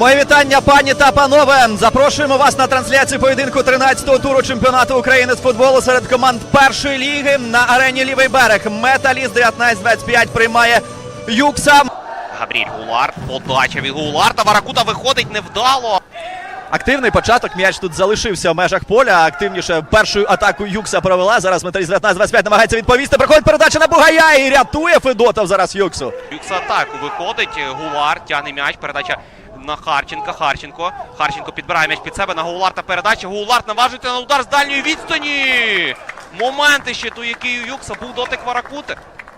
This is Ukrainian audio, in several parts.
Моє вітання, пані та панове. Запрошуємо вас на трансляцію поєдинку 13-го туру чемпіонату України з футболу серед команд першої ліги на арені Лівий берег. Металіст 19-25 приймає Юкса. Габріль Гулар. Подача від Гуларта. Варакута виходить невдало. Активний початок. М'яч тут залишився в межах поля. Активніше першою атаку Юкса провела. Зараз металіст 19-25 намагається відповісти. Проходить передача на Бугая і рятує Федотов зараз Юксу. Юкса атаку виходить. Гулар тягне м'яч. Передача на Харченка. Харченко. Харченко підбирає м'яч під себе на Гуларта. Передача. Гуларт наважується на удар з дальньої відстані. Моменти ще до який у Юкса був дотик Варакути.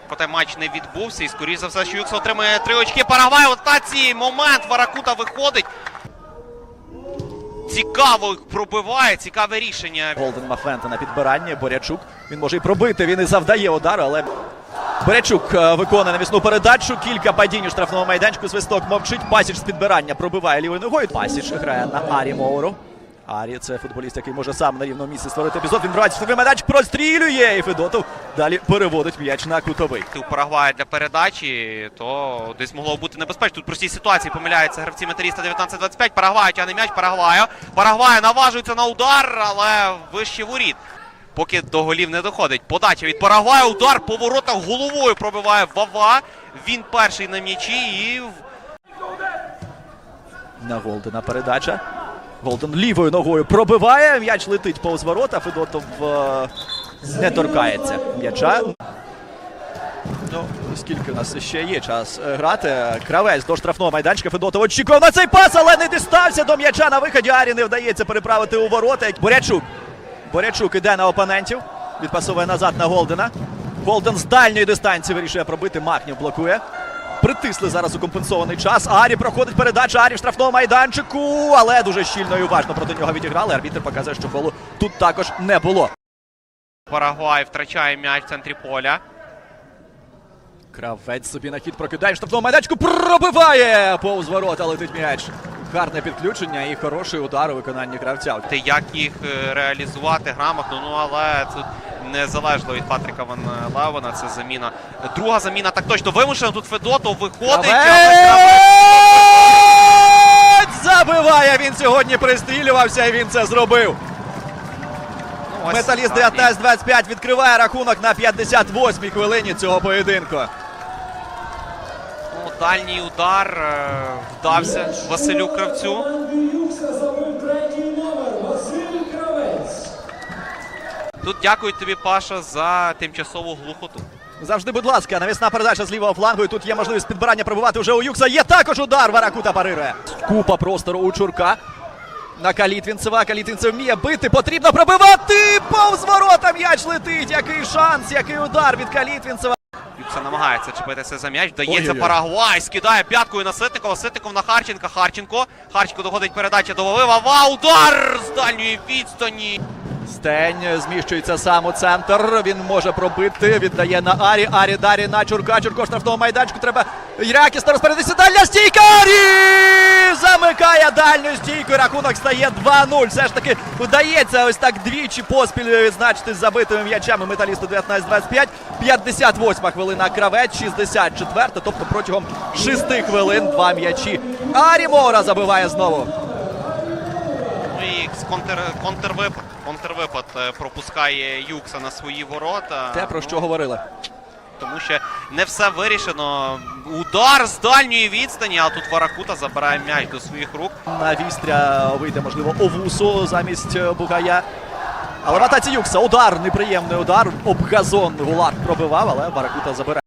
Проте матч не відбувся і скоріш за все, що Юкса отримає три очки. Парагвай в атаці. Момент. Варакута виходить. Цікаво пробиває, цікаве рішення. Голден Мафента на підбиранні. Борячук. Він може і пробити, він і завдає удар, але Борячук е, виконує навісну передачу. Кілька падінь у штрафному майданчику. Свисток мовчить. Пасіч з підбирання пробиває лівою ногою. Пасіч грає на Арі Моуру. Арі це футболіст, який може сам на рівному місці створити епізод. Він в штрафний майданчик, прострілює. І Федотов далі переводить м'яч на кутовий. у Парагвая для передачі, то десь могло бути небезпечно. Тут простій ситуації помиляються гравці металіста 19-25. Парагвай тягне м'яч Парагваю. Парагвай наважується на удар, але вище воріт. Поки до голів не доходить. Подача від Парагвая. Удар по воротах головою пробиває Вава. Він перший на м'ячі і в- На Голдена передача. Голден лівою ногою пробиває. М'яч летить повз ворота. Федотов е, не торкається м'яча. Ну, скільки у нас ще є час е, грати. Кравець до штрафного майданчика. Федотов очікував на цей пас, але не дістався до м'яча на виході. Арі не вдається переправити у ворота. Борячук. Борячук іде на опонентів. Відпасовує назад на Голдена. Голден з дальньої дистанції вирішує пробити. Махнів блокує. Притисли зараз у компенсований час. Арі проходить передача Арі в штрафному майданчику, але дуже щільно і уважно проти нього відіграли. Арбітр показує, що голу тут також не було. Парагвай втрачає м'яч в центрі поля. Кравець собі на хід прокидає в штрафному майданчику. Пробиває повз ворота. Летить м'яч. Гарне підключення і хороший удар у виконанні кравця. Те, як їх е, реалізувати грамотно, ну але тут не залежно від Патріка Ван Левена. Це заміна. Друга заміна так точно вимушена. Тут Федотов виходить. Забиває. Він сьогодні пристрілювався і він це зробив. Ну, Металіст так, 19-25 відкриває рахунок на 58-й хвилині цього поєдинку. Ну, дальній удар е, вдався Василю Кравцю. Тут дякую тобі, Паша, за тимчасову глухоту. Завжди, будь ласка, навісна передача з лівого флангу. І тут є можливість підбирання пробивати вже у Юкса. Є також удар. Варакута парирує. Купа простору у Чурка. На Калітвінцева. Калітвінцев вміє бити. Потрібно пробивати. Повз ворота м'яч летить. Який шанс, який удар від Калітвінцева. Юкса намагається чепитися за м'яч. Вдається Парагвай. Скидає п'яткою на Ситникова. Ситников на Харченка. Харченко. Харченко доходить передача до Вови. Ваудар Удар з дальньої відстані. Стень зміщується сам у центр. Він може пробити. Віддає на Арі. Арі дарі на Чурка. Чурко штрафного майданчику. Треба якісно розпорядитися. Дальня стійка. Арі! Замикає дальню стійку. Рахунок стає 2-0. Все ж таки вдається ось так двічі поспіль відзначити з забитими м'ячами металісту 19-25. 58 хвилина кравець, 64. Тобто протягом 6 хвилин два м'ячі. Арі Мора забиває знову. Ну контр, контрвипад. Контрвипад е, пропускає Юкса на свої ворота. Те, про Ну, що говорили. Тому що не все вирішено. Удар з дальньої відстані, а тут Варакута забирає м'яч до своїх рук. На вістря вийде, можливо, Овусу замість Бугая. Але в атаці Юкса удар, неприємний удар. Об газон Гулар пробивав, але Баракута забирає.